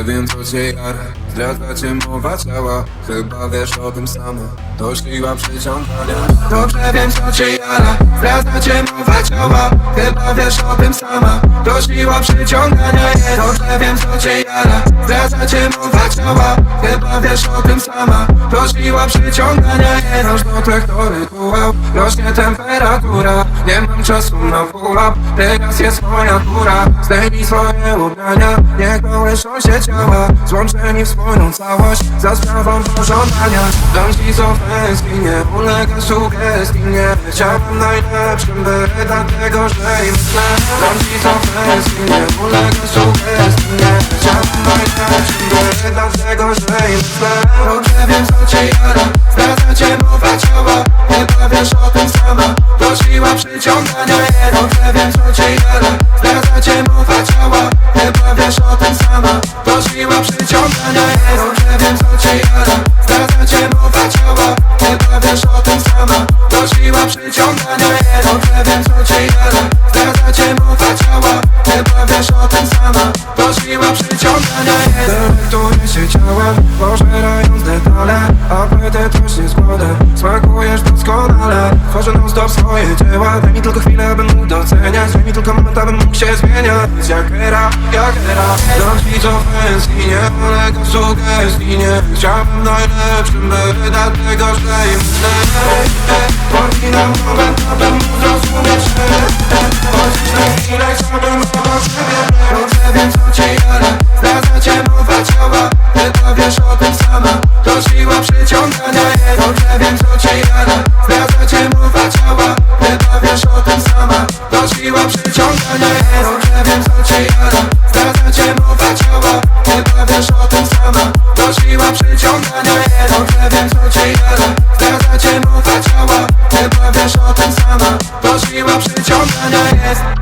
Wiem co cię jara Zdradza cię mowa ciała. Chyba wiesz o tym samym. To siła przyciągania Dobrze wiem co cię jara Zdradza cię mowa ciała. Chyba wiesz o tym sama. To siła przyciągania jest Dobrze wiem co cię jara Zdradza cię mowa ciała. Chyba wiesz o tym sama. To siła przyciągania jest Aż do to rytuał Rośnie temperatura. Nie mam czasu na pułap. Teraz jest moja tura Zdejmij swoje ubrania Kołyszą się ciała Złączeni w spójną całość Za sprawą pożądania. Dam ci co tęskni Nie ulega sugestii. Nie chciałbym najlepszym By dlatego, że im źle Dam ci co tęskni Nie ulega sugestii. Nie chciałbym najlepszym By dlatego, że im źle Dobrze wiem co cię jara Zdradza cię mowa ciała Chyba wiesz o tym sama. To siła przyciągania Chyba wiesz o tym sama. To siła przyciągania jest. Delektuje się ciałem Pożerając detale. A płytę też nie składam Smakujesz doskonale. Tworzę non stop swoje dzieła. Daj mi tylko chwilę, bym mógł doceniać. Daj mi tylko moment, abym mógł się zmieniać. Jak era, jak era. Ci co tęskni Nie ulega sugestii Nie. Chciałbym najlepszym By dlatego, że im Pominam moment, abym Dobrze wiem, co cię jada Zdradza cię mowa ciała. Chyba wiesz o tym sama. To siła przyciągania Dobrze wiem, co cię jada Zdradza cię mowa ciała. Chyba wiesz o tym sama. To siła przyciągania Dobrze wiem, co cię jada Zdradza cię mowa ciała. Chyba wiesz o tym sama. To siła przyciągania jest.